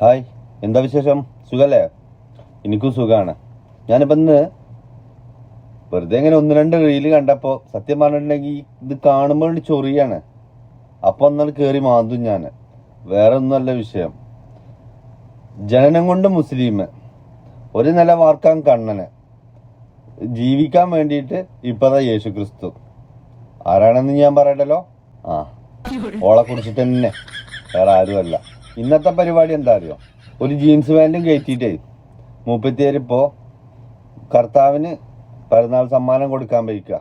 Hi എന്താ വിശേഷം? സുഖല്ലേ? എനിക്കും സുഖമാണ് ഞാനിപ്പോൾ ഇന്ന് വെറുതെ ഇങ്ങനെ ഒന്ന് രണ്ട് റീൽ കണ്ടപ്പോൾ സത്യം പറഞ്ഞിട്ടുണ്ടെങ്കിൽ ഇത് കാണുമ്പോൾ ചൊറിയാണ്. അപ്പോൾ ഒന്നാണ് കയറി മാന്തും ഞാൻ വേറെ ഒന്നുമല്ല വിഷയം. ജനനം കൊണ്ട് മുസ്ലിം. ഒരു നില വാർക്കാൻ കണ്ണന്. ജീവിക്കാൻ വേണ്ടിയിട്ട് ഇപ്പതാ യേശു ക്രിസ്തു ആരാണെന്ന് ഞാൻ പറയട്ടല്ലോ? ആ ഓളെ കുറിച്ചിട്ട് തന്നെ വേറെ ആരുമല്ല. ഇന്നത്തെ പരിപാടി എന്താ അറിയോ? ഒരു ജീൻസ് പാന്റും കയറ്റിയിട്ടേ. മുപ്പത്തിയേര് ഇപ്പോ കർത്താവിന് പിറന്നാൾ സമ്മാനം കൊടുക്കാൻ പോയിക്കുക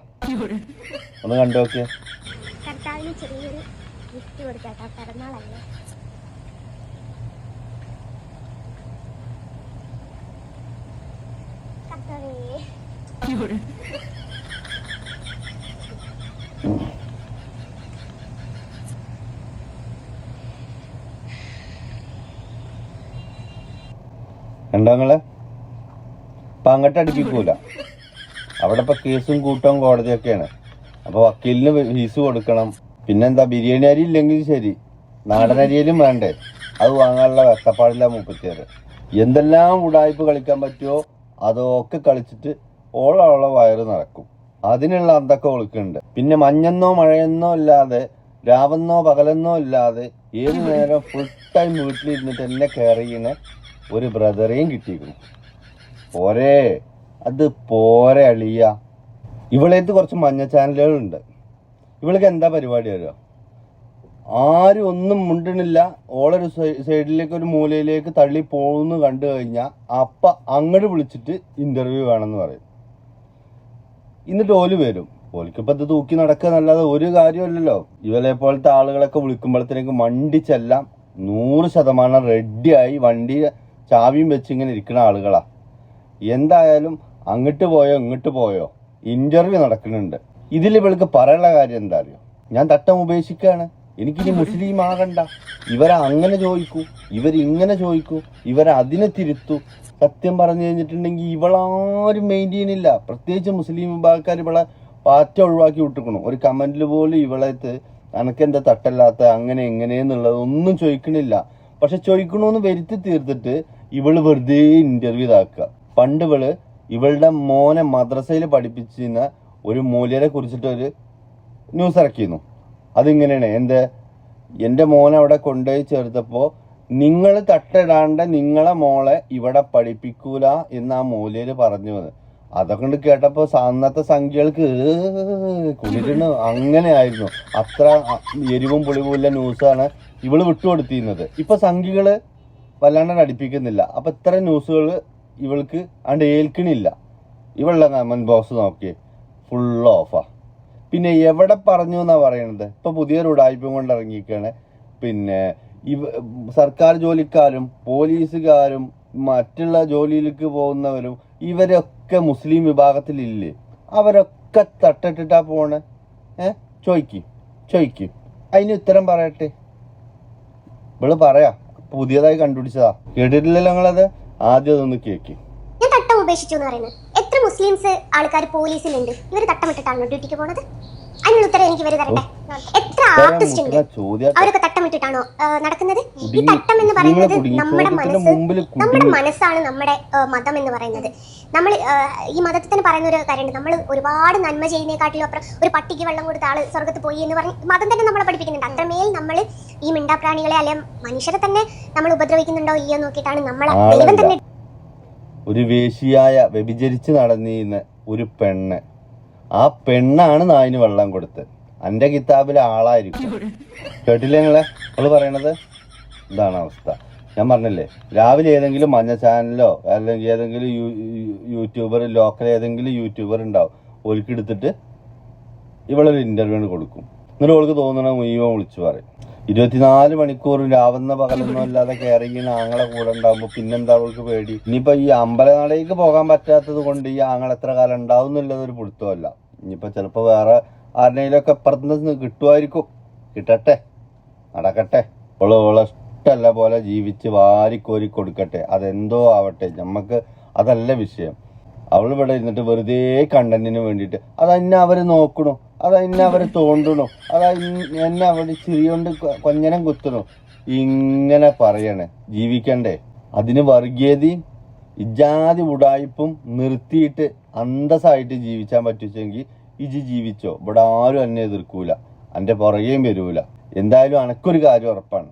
ഒന്ന് കണ്ടു നോക്കിയേ. കർത്താവിന് പിറന്നാളല്ലേ കർത്താവേ അപ്പൊ അങ്ങോട്ട് അടുപ്പിക്കൂല. അവിടെ ഇപ്പൊ കേസും കൂട്ടവും കോടതിയൊക്കെയാണ്. അപ്പൊ വക്കീലിന് ഫീസ് കൊടുക്കണം. പിന്നെന്താ ബിരിയാണി അരി ഇല്ലെങ്കിൽ ശരി. നാടൻ അരിയിലും വേണ്ടേ? അത് വാങ്ങാനുള്ള കഷ്ടപ്പാടില്ല മുപ്പത്തിയാറ് എന്തെല്ലാം ഉടായ്പ കളിക്കാൻ പറ്റുമോ അതൊക്കെ കളിച്ചിട്ട് ഓളോളെ വയറ് നടക്കും അതിനുള്ള അന്തൊക്കെ ഒളിക്കുന്നുണ്ട് പിന്നെ മഞ്ഞെന്നോ മഴയെന്നോ ഇല്ലാതെ രാവെന്നോ പകലെന്നോ ഇല്ലാതെ ഏത് നേരം ഫുൾ ടൈം വീട്ടിലിരുന്നിട്ട് എന്നെ കെയർ ചെയ്യുന്ന ഒരു ബ്രദറേയും കിട്ടിയിരിക്കുന്നു. പോരേ? അത് പോരെ അളിയ. ഇവളേത്ത് കുറച്ച് മഞ്ഞ ചാനലുകളുണ്ട്. ഇവൾക്ക് എന്താ പരിപാടി അറിയോ? ആരും ഒന്നും മുണ്ടണില്ല. ഓളൊരു സൈഡിലേക്ക് ഒരു മൂലയിലേക്ക് തള്ളി പോകുന്നു കണ്ടു കഴിഞ്ഞാൽ അപ്പ അങ്ങോട്ട് വിളിച്ചിട്ട് ഇന്റർവ്യൂ വേണമെന്ന് പറയും. എന്നിട്ട് ഓൽ വരും. ഓലിക്കിപ്പോ ഇത് തൂക്കി നടക്കുക എന്നല്ലാതെ ഒരു കാര്യമല്ലല്ലോ ഇവലെ പോലത്തെ ആളുകളൊക്കെ വിളിക്കുമ്പോഴത്തേക്ക് മണ്ടിച്ചെല്ലാം നൂറ് ശതമാനം റെഡിയായി വണ്ടി ചാവിയും വെച്ച് ഇങ്ങനെ ഇരിക്കുന്ന ആളുകളാ. എന്തായാലും അങ്ങോട്ട് പോയോ ഇങ്ങോട്ട് പോയോ ഇന്റർവ്യൂ നടക്കുന്നുണ്ട്. ഇതിൽ ഇവൾക്ക് പറയാനുള്ള കാര്യം എന്താ അറിയോ? ഞാൻ തട്ടം ഉപേക്ഷിക്കാണ്. എനിക്കിനി മുസ്ലിം ആകണ്ട. ഇവരെ അങ്ങനെ ചോദിക്കൂ ഇവരിങ്ങനെ ചോദിക്കൂ ഇവരെ അതിനെ തിരുത്തു. സത്യം പറഞ്ഞു കഴിഞ്ഞിട്ടുണ്ടെങ്കിൽ ഇവളാരും മെയിൻ ചെയ്യുന്നില്ല പ്രത്യേകിച്ച് മുസ്ലിം വിഭാഗക്കാർ ഇവളെ പാറ്റ ഒഴിവാക്കി വിട്ടിരിക്കണം. ഒരു കമന്റിൽ പോലും ഇവളത്ത് അനക്കെന്താ തട്ടല്ലാത്ത അങ്ങനെ എങ്ങനെയെന്നുള്ളത് ഒന്നും ചോദിക്കണില്ല. പക്ഷെ ചോദിക്കണമെന്ന് വരുത്തി തീർത്തിട്ട് ഇവൾ വെറുതെ ഇന്റർവ്യൂ ഇതാക്കുക. പണ്ട് ഇവൾ ഇവളുടെ മോനെ മദ്രസയിൽ പഠിപ്പിച്ചിരുന്ന ഒരു മൂല്യരെ കുറിച്ചിട്ട് ഒരു ന്യൂസ് ഇറക്കിയിരുന്നു. അതിങ്ങനെയാണ്. എന്റെ എന്റെ മോനെ അവിടെ കൊണ്ടുപോയി ചേർത്തപ്പോൾ നിങ്ങൾ തട്ടിടാണ്ട് നിങ്ങളെ മോളെ ഇവിടെ പഠിപ്പിക്കൂല എന്ന് ആ മൂല്യര് പറഞ്ഞു വന്ന് അതൊക്കെ കൊണ്ട് കേട്ടപ്പോ സ- അന്നത്തെ സംഖ്യകൾക്ക് കുളിരുന്ന് അങ്ങനെ ആയിരുന്നു. അത്ര എരിവും പുളിവുമില്ല ന്യൂസാണ് ഇവൾ വിട്ടുകൊടുത്തിരുന്നത്. ഇപ്പൊ സംഖ്യകൾ വല്ലാണ്ട് അടുപ്പിക്കുന്നില്ല. അപ്പൊ ഇത്ര ന്യൂസുകൾ ഇവൾക്ക് അണ്ട് ഏൽക്കണില്ല. ഇവളുടെ കമന്റ് ബോക്സ് നോക്കി ഫുൾ ഓഫാ പിന്നെ എവിടെ പറഞ്ഞു എന്നാ പറയണത്? ഇപ്പൊ പുതിയൊരു ഉടായ്പം കൊണ്ട് ഇറങ്ങിയിരിക്കുകയാണ് പിന്നെ ഇവ സർക്കാർ ജോലിക്കാരും പോലീസുകാരും മറ്റുള്ള ജോലിയിലേക്ക് പോകുന്നവരും ഇവരൊക്കെ മുസ്ലിം വിഭാഗത്തിലില്ലേ? അവരൊക്കെ തട്ടിട്ടിട്ടാ പോണേ. ഏ? ചോയ്ക്ക് ചോയ്ക്ക്. അതിന് ഉത്തരം പറയട്ടെ. ഇവൾ പറയാ പുതിയതായി കണ്ടുപിടിച്ചതാ. കേട്ടിട്ടില്ലല്ലോ നിങ്ങളത് ആദ്യം അതൊന്ന് കേക്ക്. ഞാൻ തട്ടം ഉപേക്ഷിച്ചു എത്ര മുസ്ലിംസ് ആൾക്കാർ പോലീസിലുണ്ട്? ഇവർ തട്ടമിട്ടിട്ടാണോ ഡ്യൂട്ടിക്ക് പോണത്? അതിനുള്ള ഉത്തരം എനിക്ക് ഇവർ തരട്ടെ. എത്ര ആർട്ടിസ്റ്റ് ഉണ്ട്? അവരൊക്കെ തട്ടമിട്ടിട്ടാണോ? നടക്കുന്നത്? ഈ. തട്ടം എന്ന് പറയുന്നത് നമ്മുടെ മനസ്സ് നമ്മുടെ. മനസ്സാണ് നമ്മുടെ മതം എന്ന് പറയുന്നത്. നമ്മൾ ഈ മതത്തിൽ തന്നെ പറയുന്ന ഒരു കാര്യമുണ്ട്. നമ്മൾ ഒരുപാട് നന്മ ചെയ്യുന്നതിനെക്കാട്ടിലും അപ്പുറം ഒരു പട്ടിക്ക് വെള്ളം കൊടുത്ത ആൾ സ്വർഗത്ത് പോയി എന്ന് പറഞ്ഞ് മതം തന്നെ നമ്മളെ പഠിപ്പിക്കുന്നുണ്ട്. അത്രമേൽ നമ്മൾ ഈ മിണ്ടാപ്രാണികളെ അല്ലെ മനുഷ്യരെ തന്നെ നമ്മൾ ഉപദ്രവിക്കുന്നുണ്ടോ ഇല്ലയോ നോക്കിയിട്ടാണ് നമ്മളെ ദൈവം തന്നെ ഒരു വേശിയായ വ്യഭിചരിച്ച് നടന്നിരുന്ന ഒരു പെണ്ണ്. ആ പെണ്ണാണ് നായിന് വെള്ളം കൊടുത്തത് എന്റെ കിതാബിലെ ആളായിരിക്കും. കേട്ടില്ലേ നിങ്ങളെ? അവൾ പറയണത്? ഇതാണ് അവസ്ഥ. ഞാൻ പറഞ്ഞില്ലേ രാവിലെ ഏതെങ്കിലും മഞ്ഞ ചാനലോ അല്ലെങ്കിൽ ഏതെങ്കിലും യൂട്യൂബർ ലോക്കൽ ഏതെങ്കിലും യൂട്യൂബർ ഉണ്ടാവും. ഒരിക്കൽ എടുത്തിട്ട് ഇവളൊരു ഇന്റർവ്യൂ കൊടുക്കും. എന്നിട്ട് അവൾക്ക് തോന്നണ മുഴുവൻ വിളിച്ചു പറയും. ഇരുപത്തിനാല് മണിക്കൂർ രാവുന്ന പകലൊന്നും അല്ലാതെ കയറി ചെയ്യുന്ന ആങ്ങളെ കൂടെ ഉണ്ടാവുമ്പോ പിന്നെന്താ അവൾക്ക് പേടി? ഇനിയിപ്പോ ഈ അമ്പലനടയിലേക്ക് പോകാൻ പറ്റാത്തത് കൊണ്ട് ഈ ആങ്ങളെത്ര കാലം ഉണ്ടാവും എന്നുള്ളത് ഒരു പിടുത്തമല്ല. ഇനിയിപ്പോ ചിലപ്പോ വേറെ ആരുടെയിലൊക്കെ അപ്പുറത്തുനിന്ന് കിട്ടുമായിരിക്കും. കിട്ടട്ടെ നടക്കട്ടെ. ഓൾ ഓളെ ഇഷ്ടമല്ല പോലെ ജീവിച്ച് വാരിക്കോരി കൊടുക്കട്ടെ. അതെന്തോ ആവട്ടെ നമുക്ക് അതല്ല വിഷയം. അവൾ ഇവിടെ ഇരുന്നിട്ട് വെറുതെ കണ്ടന്റിന് വേണ്ടിയിട്ട് അതന്നെ അവർ നോക്കണു അതന്നെ അവർ തോണ്ടണു അത എന്നെ അവർ ചിരിയോണ്ട് കൊഞ്ഞനം കുത്തണു. ഇങ്ങനെ പറയണേ. ജീവിക്കണ്ടേ? അതിന് വർഗീയതയും ഇജാതി ഉടായ്പും നിർത്തിയിട്ട് അന്തസ്സായിട്ട് ജീവിച്ചാൻ പറ്റുമെങ്കിൽ ഇജി ജീവിച്ചോ? ഇവിടെ ആരും എന്നെ എതിർക്കൂല. എന്റെ പുറകെയും വരൂല. എന്തായാലും അനക്കൊരു കാര്യം ഉറപ്പാണ്.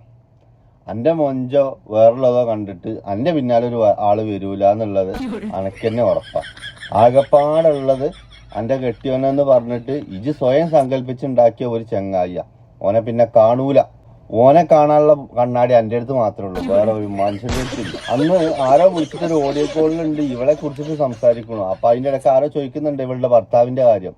എന്റെ മൊഞ്ചോ വേറുള്ളതോ കണ്ടിട്ട് എന്റെ പിന്നാലെ ഒരു ആൾ വരൂല എന്നുള്ളത് അനക്കെന്നെ ഉറപ്പാണ് ആകെപ്പാടുള്ളത് എന്റെ കെട്ടിയോനെന്ന് പറഞ്ഞിട്ട് ഇജി സ്വയം സങ്കല്പിച്ചുണ്ടാക്കിയ ഒരു ചെങ്ങായിയ. ഓനെ പിന്നെ കാണൂല. ഓനെ കാണാനുള്ള കണ്ണാടി എന്റെ അടുത്ത് മാത്രമേ ഉള്ളൂ. വേറെ ഒരു മനുഷ്യന്റെ അടുത്തില്ല അന്ന് ആരോ വിളിച്ചിട്ട് ഒരു ഓഡിയോ കോളിലുണ്ട് ഇവളെ കുറിച്ചിട്ട് സംസാരിക്കണു അപ്പൊ അതിന്റെ ഇടയ്ക്ക് ആരോ ചോദിക്കുന്നുണ്ട് ഇവളുടെ ഭർത്താവിന്റെ കാര്യം.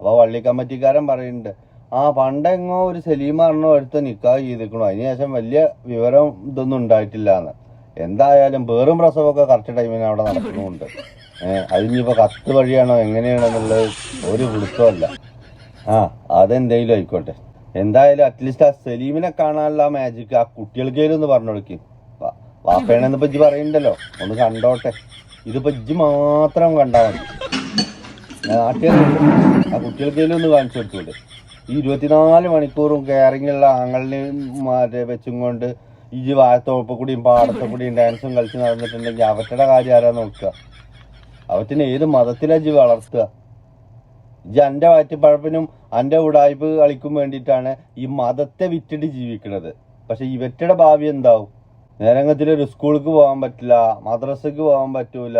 അപ്പൊ വള്ളി കമ്മിറ്റിക്കാരൻ പറയുന്നുണ്ട് ആ പണ്ടെങ്ങോ ഒരു സലീമ എണ്ണോ എടുത്ത് നിക്കാഹ് ചെയ്തിക്കണു അതിനുശേഷം വലിയ വിവരം ഇതൊന്നും ഉണ്ടായിട്ടില്ല എന്ന്. എന്തായാലും വേറും പ്രസവമൊക്കെ കറക്റ്റ് ടൈമിന് അവിടെ നടക്കുന്നുണ്ട്. ഏഹ് അതിനിപ്പോ കത്ത് വഴിയാണോ എങ്ങനെയാണെന്നുള്ളത് ഒരു പിടുത്തമല്ല ആ അതെന്തെങ്കിലും ആയിക്കോട്ടെ. എന്തായാലും അറ്റ്ലീസ്റ്റ് ആ സലീമിനെ കാണാനുള്ള മാജിക് ആ കുട്ടികൾക്കേലും ഒന്ന് പറഞ്ഞു കൊടുക്കും. വാപ്പേണെന്ന് ഇപ്പൊ ഇജ്ജ് പറയുന്നുണ്ടല്ലോ ഒന്ന് കണ്ടോട്ടെ. ഇതിപ്പോ ഇജ്ജ് മാത്രം കണ്ടാ മതി. നാട്ടുകാരുണ്ട് ആ കുട്ടികൾക്കേലും ഒന്ന് കാണിച്ചു കൊടുത്തൂടെ? ഈ ഇരുപത്തിനാല് മണിക്കൂറും കെയറിങ്ങുള്ള ആങ്ങളിനെയും മറ്റേ വെച്ചും കൊണ്ട് ഈ വാഴത്തോപ്പ് കൂടിയും പാടത്തെ കൂടിയും ഡാൻസും കളിച്ച് നടന്നിട്ടുണ്ടെങ്കിൽ അവറ്റയുടെ കാര്യം ആരാ നോക്കുക? അവറ്റിനെ ഏത് മതത്തിലാ ജി വളർത്തുക? ഇജ് എന്റെ വാറ്റിപ്പഴപ്പിനും എന്റെ ഉടായ്പ് കളിക്കും വേണ്ടിയിട്ടാണ് ഈ മതത്തെ വിറ്റിട്ട് ജീവിക്കുന്നത് പക്ഷെ ഇവറ്റയുടെ ഭാവി എന്താവും? നേരങ്ങത്തിൽ ഒരു സ്കൂൾക്ക് പോകാൻ പറ്റില്ല മദ്രസക്ക് പോകാൻ പറ്റൂല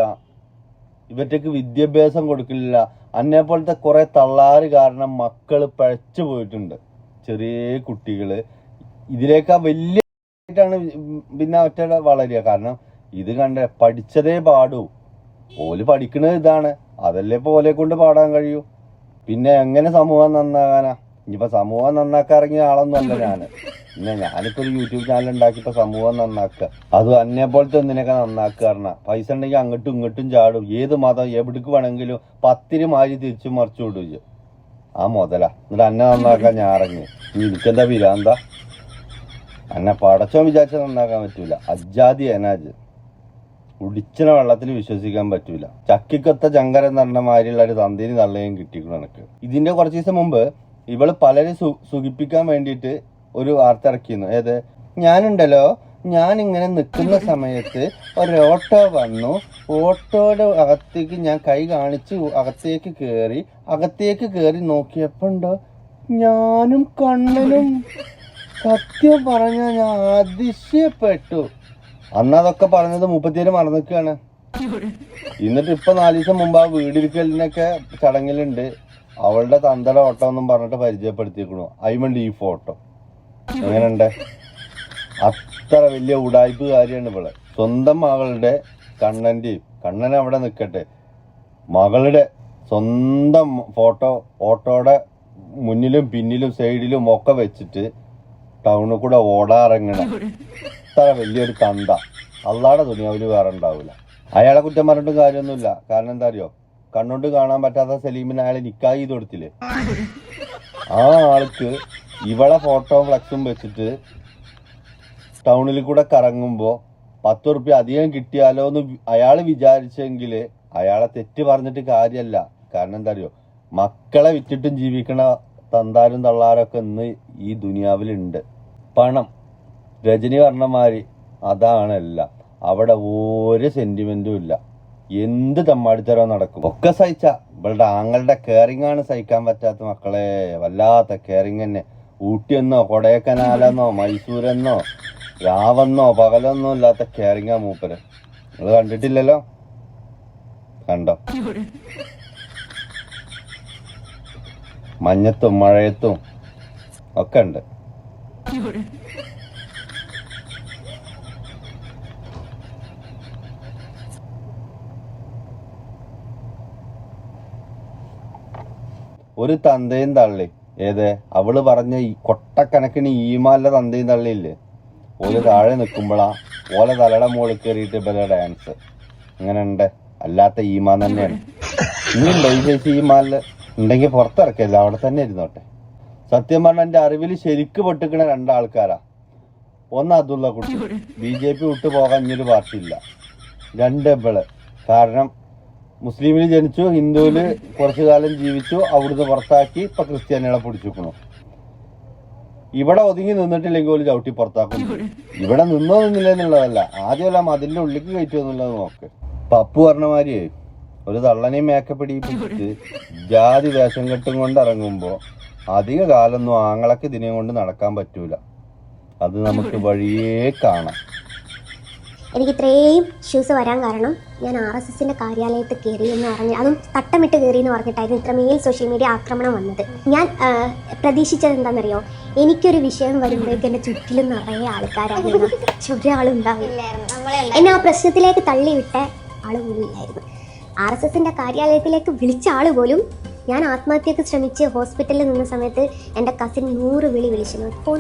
ഇവറ്റക്ക് വിദ്യാഭ്യാസം കൊടുക്കില്ല അന്നെ പോലത്തെ കുറെ തള്ളാറ് കാരണം മക്കൾ പഴച്ചു പോയിട്ടുണ്ട്. ചെറിയ കുട്ടികൾ. ഇതിലേക്കാ വലിയ ആയിട്ടാണ് പിന്നെ ഒറ്റ വളരുക. കാരണം ഇത് കണ്ട പഠിച്ചതേ പാടൂ. ഓൽ പഠിക്കണത് ഇതാണ്. അതല്ലേ ഇപ്പൊ ഓലെ കൊണ്ട് പാടാൻ കഴിയൂ? പിന്നെ എങ്ങനെ സമൂഹം നന്നാകാനാ? ഇനിയിപ്പോ സമൂഹം നന്നാക്കാൻ ഇറങ്ങിയ ആളൊന്നും അല്ല ഞാൻ. പിന്നെ ഞാനിപ്പോ ഒരു യൂട്യൂബ് ചാനൽ ഉണ്ടാക്കിയിട്ട് സമൂഹം നന്നാക്കുക. അത് അന്നെ പോലത്തെ ഒന്നിനൊക്കെ നന്നാക്കുക പറഞ്ഞ. പൈസ ഉണ്ടെങ്കിൽ അങ്ങോട്ടും ഇങ്ങോട്ടും ചാടും. ഏത് മതം എവിടേക്ക് വേണമെങ്കിലും പത്തിന് മാരി തിരിച്ചു മറിച്ചു വിടും ആ മുതലാ. എന്നിട്ട് അന്നെ നന്നാക്കാൻ ഞാൻ ഇറങ്ങി. എനിക്കെന്താ വിരാന്ത അന്നെ പടച്ചോ വിചാരിച്ച നന്നാക്കാൻ പറ്റൂല. അജാതി എനാജ് ഉടിച്ചിന വെള്ളത്തിൽ വിശ്വസിക്കാൻ പറ്റൂല. ചക്കിക്കൊത്ത ചങ്കരം പറഞ്ഞ മാതിരിയുള്ള ഒരു തന്തിരി തള്ളയും കിട്ടിക്കണം എനിക്ക്. ഇതിന്റെ കുറച്ച് ദിവസം മുമ്പ് ഇവൾ പലരെ സു- സുഖിപ്പിക്കാൻ വേണ്ടിയിട്ട് ഒരു വാർത്ത ഇറക്കിയിരുന്നു. ഏത്? ഞാനുണ്ടല്ലോ. ഞാൻ ഇങ്ങനെ നിൽക്കുന്ന സമയത്ത് ഒരു ഓട്ടോ വന്നു. ഓട്ടോയുടെ അകത്തേക്ക് ഞാൻ കൈ കാണിച്ച് അകത്തേക്ക് കയറി അകത്തേക്ക് കയറി നോക്കിയപ്പോണ്ടോ ഞാനും കണ്ണനും. സത്യം പറഞ്ഞ ഞാൻ അതിശയപ്പെട്ടു. അന്ന് അതൊക്കെ പറഞ്ഞത് മുപ്പത്തിയേഴ് മറന്നിക്കാണ് എന്നിട്ട് ഇപ്പൊ നാല് ദിവസം മുമ്പ് ആ വീടിരിക്കലിനൊക്കെ ചടങ്ങിലുണ്ട്. അവളുടെ തണ്ടല ഓട്ടം എന്നും പറഞ്ഞിട്ട് പരിചയപ്പെടുത്തിയിരിക്കണു അയിമണ്ട് ഈ ഫോട്ടോ എങ്ങനെയുണ്ട്? അത്ര വലിയ ഉടായ്പ് കാര്യമാണ് ഇവൾ. സ്വന്തം മകളുടെ കണ്ണന്റെയും കണ്ണൻ അവിടെ നിൽക്കട്ടെ മകളുടെ സ്വന്തം ഫോട്ടോ ഓട്ടോയുടെ മുന്നിലും പിന്നിലും സൈഡിലും ഒക്കെ വെച്ചിട്ട് ടൗണിൽ കൂടെ ഓടാറങ്ങണ ഇത്ര വലിയൊരു തന്ത. തുണി അവർ വേറെ ഉണ്ടാവില്ല അയാളെ കുറ്റം പറഞ്ഞിട്ടും കാര്യമൊന്നുമില്ല. കാരണം എന്താ അറിയോ? കണ്ണുകൊണ്ട് കാണാൻ പറ്റാത്ത സലീമിന് അയാളെ നിക്കാഹ് ചെയ്ത് കൊടുത്തില്ലേ? ആ ആൾക്ക് ഇവളെ ഫോട്ടോ ഫ്ലക്സും വെച്ചിട്ട് ടൗണിൽ കൂടെ കറങ്ങുമ്പോ പത്ത് റുപ്യ അധികം കിട്ടിയാലോ എന്ന് അയാൾ വിചാരിച്ചെങ്കിൽ അയാളെ തെറ്റ് പറഞ്ഞിട്ട് കാര്യമല്ല കാരണം എന്താ അറിയോ മക്കളെ വിറ്റിട്ടും ജീവിക്കണ തന്താരും തള്ളാരൊക്കെ ഇന്ന് ഈ ദുനിയാവിലുണ്ട്. പണം രജനി പറഞ്ഞമാതിരി അതാണ് എല്ലാം. അവിടെ ഒരു സെന്റിമെന്റും ഇല്ല. എന്ത് തമ്മാടിത്തരോ നടക്കും. ഒക്കെ സഹിച്ച. ഇവളുടെ ആങ്ങളുടെ കെയറിംഗ് ആണ് സഹിക്കാൻ പറ്റാത്ത മക്കളെ. വല്ലാത്ത കെയറിംഗ് തന്നെ. ഊട്ടിയെന്നോ കൊടൈക്കനാലെന്നോ മൈസൂരെന്നോ രാവെന്നോ പകലെന്നോ ഇല്ലാത്ത കെയറിംഗാ മൂപ്പര്. നിങ്ങൾ കണ്ടിട്ടില്ലല്ലോ? കണ്ടോ? മഞ്ഞത്തും മഴയത്തും ഒക്കെ ഉണ്ട്. ഒരു തന്തയും തള്ളി. ഏത്? അവൾ പറഞ്ഞ ഈ കൊട്ടക്കണക്കിന് ഈമാലിന്റെ തന്തയും തള്ളിയില്ലേ? ഓൽ താഴെ നിൽക്കുമ്പോളാ ഓല തലയുടെ മുകളിൽ കയറിയിട്ട് ഇപ്പൊ ഡാൻസ് അങ്ങനെ ഉണ്ട്. അല്ലാത്ത ഈമാൻ തന്നെയാണ്. ഇനി ചേച്ചി ഈമാലിൽ ഉണ്ടെങ്കിൽ പുറത്തിറക്കല്ല അവിടെ തന്നെ ഇരുന്നോട്ടെ. സത്യം പറഞ്ഞ എന്റെ അറിവിൽ ശരിക്ക് പൊട്ടിക്കണ രണ്ടാൾക്കാരാ. ഒന്ന് അതുള്ള കുട്ടി. ബി ജെ പി വിട്ടു പോകാൻ ഇനിയൊരു പാർട്ടി ഇല്ല രണ്ട് കാരണം മുസ്ലിമിൽ ജനിച്ചു ഹിന്ദുവിൽ കുറച്ചു കാലം ജീവിച്ചു അവിടുന്ന് പുറത്താക്കി ഇപ്പൊ ക്രിസ്ത്യാനികളെ പിടിച്ചിരിക്കണു ഇവിടെ ഒതുങ്ങി നിന്നിട്ടില്ലെങ്കിൽ ഒരു ചവിട്ടി പുറത്താക്കും. ഇവിടെ നിന്നോ നിന്നില്ല എന്നുള്ളതല്ല. ആദ്യമല്ല അതിന്റെ ഉള്ളിലേക്ക് കയറ്റുമോ എന്നുള്ളത് നോക്ക്. പപ്പു പറഞ്ഞ മാതിരി ഒരു തള്ളനെയും മേക്കപ്പ് ഇടിപ്പിച്ചിട്ട് ജാതി വേഷം കെട്ടും കൊണ്ട് ഇറങ്ങുമ്പോ അധിക കാലൊന്നും ആങ്ങളക്ക് ഇതിനെ കൊണ്ട് നടക്കാൻ പറ്റൂല. അത് നമുക്ക് വഴിയേ കാണാം. എനിക്ക് ഇത്രയും ഇഷ്യൂസ് വരാൻ കാരണം ഞാൻ ആർ എസ് എസിന്റെ കാര്യാലയത്തിൽ കയറി എന്ന് പറഞ്ഞ് അതും തട്ടമിട്ട് കയറി എന്ന് പറഞ്ഞിട്ടായിരുന്നു ഇത്രമേൽ സോഷ്യൽ മീഡിയ ആക്രമണം വന്നത്. ഞാൻ പ്രതീക്ഷിച്ചത് എന്താണെന്നറിയോ? എനിക്കൊരു വിഷയം വരുമ്പോഴേക്ക് എന്റെ ചുറ്റിലും നിറയെ ആൾക്കാരായിരുന്നു പക്ഷെ ആളുണ്ടാവില്ല എന്നെ ആ പ്രശ്നത്തിലേക്ക് തള്ളിവിട്ട ആൾ പോലുമില്ലായിരുന്നു. ആർ എസ് എസിന്റെ കാര്യാലയത്തിലേക്ക് വിളിച്ച ആൾ പോലും ഞാൻ ആത്മഹത്യക്ക് ശ്രമിച്ച് ഹോസ്പിറ്റലിൽ നിന്ന സമയത്ത് എന്റെ കസിൻ നൂറ് വിളി വിളിച്ചിരുന്നു. ഫോൺ